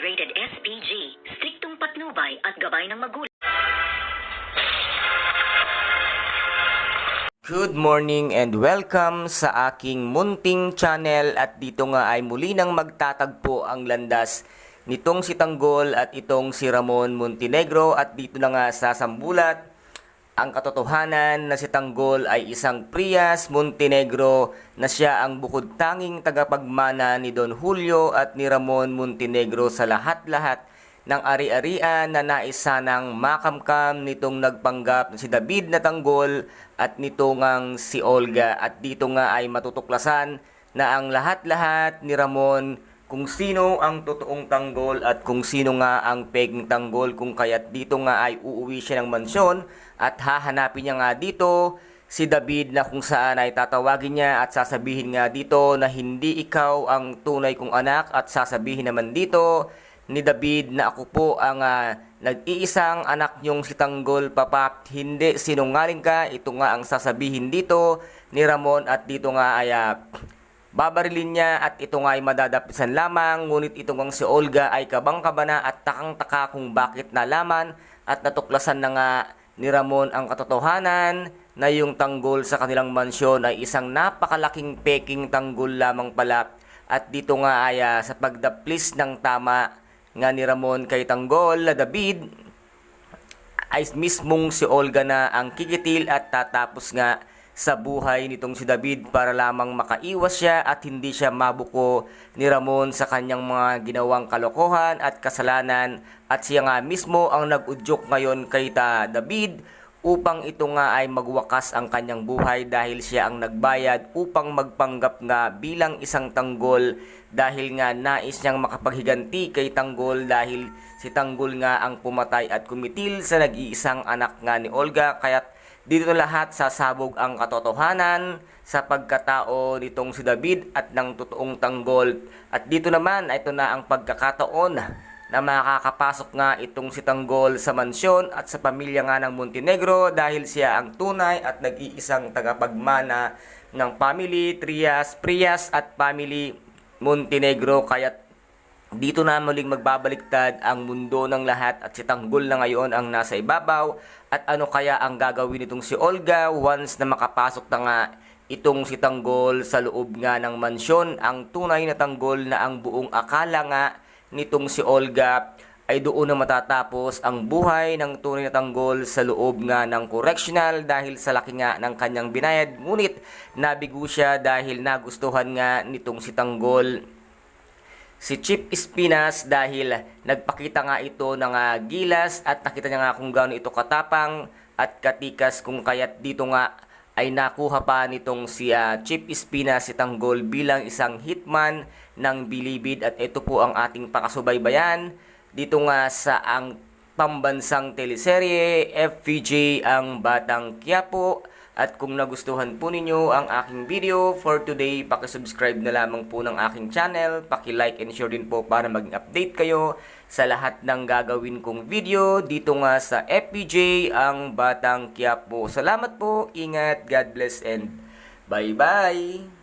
rated SPG, striktong patnubay at gabay ng magulang. Good morning and welcome sa aking munting channel at dito nga ay muli nang magtatagpo ang landas nitong si Tanggol at itong si Ramon Montenegro at dito na nga sa Sambulat ang katotohanan na si Tanggol ay isang Prias Montenegro na siya ang bukod tanging tagapagmana ni Don Julio at ni Ramon Montenegro sa lahat-lahat ng ari-arian na nais sanang makamkam nitong nagpanggap na si David na Tanggol at nito ngang si Olga. At dito nga ay matutuklasan na ang lahat-lahat ni Ramon kung sino ang totoong tanggol at kung sino nga ang peking tanggol kung kaya't dito nga ay uuwi siya ng mansyon at hahanapin niya nga dito si David na kung saan ay tatawagin niya at sasabihin nga dito na hindi ikaw ang tunay kong anak at sasabihin naman dito ni David na ako po ang ah, nag-iisang anak niyong si Tanggol. Papa hindi sinungaling ka ito nga ang sasabihin dito ni Ramon at dito nga ay ah, babarilin niya at ito nga ay madadapisan lamang ngunit ito ngang si Olga ay kabang-kabana at takang-taka kung bakit nalaman at natuklasan na nga ni Ramon ang katotohanan na yung tanggol sa kanilang mansyon ay isang napakalaking peking tanggol lamang pala. At dito nga ay ah, sa pagdaplis ng tama nga ni Ramon kay Tanggol na David ay mismong si Olga na ang kikitil at tatapos nga sa buhay nitong si David para lamang makaiwas siya at hindi siya mabuko ni Ramon sa kanyang mga ginawang kalokohan at kasalanan. At siya nga mismo ang nag-udyok ngayon kay ta David upang ito nga ay magwakas ang kanyang buhay dahil siya ang nagbayad upang magpanggap nga bilang isang tanggol dahil nga nais niyang makapaghiganti kay Tanggol dahil si Tanggol nga ang pumatay at kumitil sa nag-iisang anak nga ni Olga kaya't dito lahat sasabog ang katotohanan sa pagkatao nitong si David at ng totoong tanggol. At dito naman, ito na ang pagkakataon na makakapasok nga itong si Tanggol sa mansyon at sa pamilya nga ng Montenegro dahil siya ang tunay at nag-iisang tagapagmana ng family Trias, Prias at family Montenegro. Kaya't dito na muling magbabaliktad ang mundo ng lahat at si Tanggol na ngayon ang nasa ibabaw at ano kaya ang gagawin nitong si Olga once na makapasok na nga itong si Tanggol sa loob nga ng mansyon ang tunay na Tanggol na ang buong akala nga nitong si Olga ay doon na matatapos ang buhay ng tunay na tanggol sa loob nga ng correctional dahil sa laki nga ng kanyang binayad. Ngunit nabigo siya dahil nagustuhan nga nitong si Tanggol si Chip Espinas dahil nagpakita nga ito ng ah, gilas at nakita niya nga kung gaano ito katapang at katikas kung kaya't dito nga ay nakuha pa nitong si ah, Chip Espinas si Tanggol bilang isang hitman ng Bilibid. At ito po ang ating pakasubaybayan dito nga sa ang pambansang teleserye FPJ ang Batang Quiapo at kung nagustuhan po ninyo ang aking video for today, pakisubscribe na lamang po ng aking channel, paki-like and share din po para maging update kayo sa lahat ng gagawin kong video dito nga sa FPJ ang Batang Quiapo. Salamat po, ingat, God bless and bye-bye!